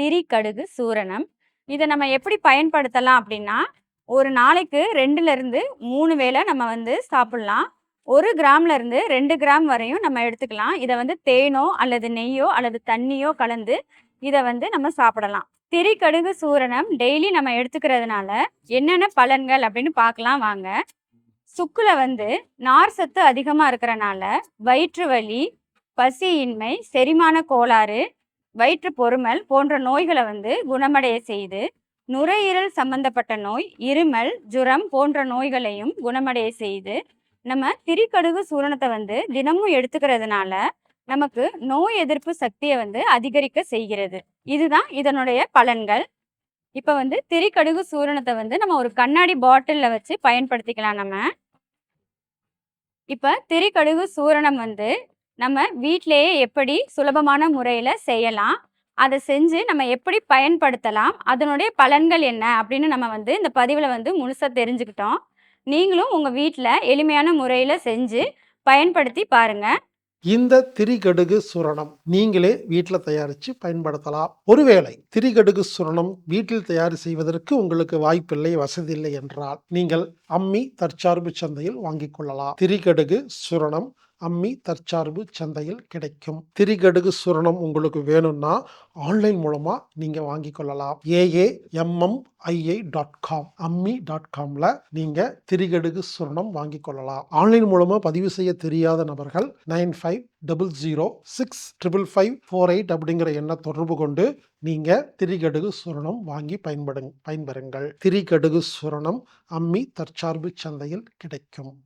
திரி கடுகு சூரணம். இதை நம்ம எப்படி பயன்படுத்தலாம் அப்படின்னா ஒரு நாளைக்கு ரெண்டுலேருந்து மூணு வேளை நம்ம வந்து சாப்பிட்லாம். ஒரு கிராம்லேருந்து ரெண்டு கிராம் வரையும் நம்ம எடுத்துக்கலாம். இதை வந்து தேனோ அல்லது நெய்யோ அல்லது தண்ணியோ கலந்து இதை வந்து நம்ம சாப்பிடலாம். திரி கடுகு சூரணம் டெய்லி நம்ம எடுத்துக்கிறதுனால என்னென்ன பலன்கள் அப்படின்னு பார்க்கலாம் வாங்க. சுக்குல வந்து நார் சத்து அதிகமாக இருக்கிறனால வயிற்று வலி பசியின்மை செரிமான கோளாறு வயிற்று பொறுமல் போன்ற நோய்களை வந்து குணமடைய செய்து நுரையீரல் சம்பந்தப்பட்ட நோய் இருமல் ஜுரம் போன்ற நோய்களையும் குணமடைய செய்து நம்ம திரிக்கடுகு சூரணத்தை வந்து தினமும் எடுத்துக்கிறதுனால நமக்கு நோய் எதிர்ப்பு சக்தியை வந்து அதிகரிக்க செய்கிறது. இதுதான் இதனுடைய பலன்கள். இப்போ வந்து திரிக்கடுகு சூரணத்தை வந்து நம்ம ஒரு கண்ணாடி பாட்டிலில் வச்சு பயன்படுத்திக்கலாம் நம்ம. இப்போ திரிக்கடுகு சூரணம் வந்து நம்ம வீட்டிலேயே எப்படி சுலபமான முறையில் செய்யலாம் அதை செஞ்சு நம்ம எப்படி பயன்படுத்தலாம் அதனுடைய பலன்கள் என்ன அப்படின்னு நம்ம வந்து இந்த பதிவில் வந்து முழுசாக தெரிஞ்சுக்கிட்டோம். நீங்களும் உங்கள் வீட்டில் எளிமையான முறையில் செஞ்சு பயன்படுத்தி பாருங்கள் இந்த திரிகடுகு சுரணம் நீங்களே வீட்டில் தயாரித்து பயன்படுத்தலாம். ஒருவேளை திரிகடுகு சுரணம் வீட்டில் தயார் செய்வதற்கு உங்களுக்கு வாய்ப்பில்லை வசதி இல்லை என்றால் நீங்கள் அம்மி தற்சார்பு சந்தையில் வாங்கிக் கொள்ளலாம். திரிகடுகு சுரணம் அம்மி தற்சார்பு சந்தையில் கிடைக்கும். திரிகடுகு சுரணம் உங்களுக்கு வேணும்னா ஆன்லைன் மூலமா நீங்க வாங்கிக் கொள்ளலாம். A A M M I I dot com அம்மி டாட் காம்ல நீங்க திரிகடுகு சுரணம் வாங்கிக் கொள்ளலாம். ஆன்லைன் மூலமா பதிவு செய்ய தெரியாத நபர்கள் nine five double zero six triple five four eight அப்படிங்கிற எண்ணை தொடர்பு கொண்டு நீங்க திரிகடுகு சுரணம் வாங்கி பயன்படு பயன்பெறுங்கள். திரிகடுகு சுரணம் அம்மி தற்சார்பு சந்தையில் கிடைக்கும்.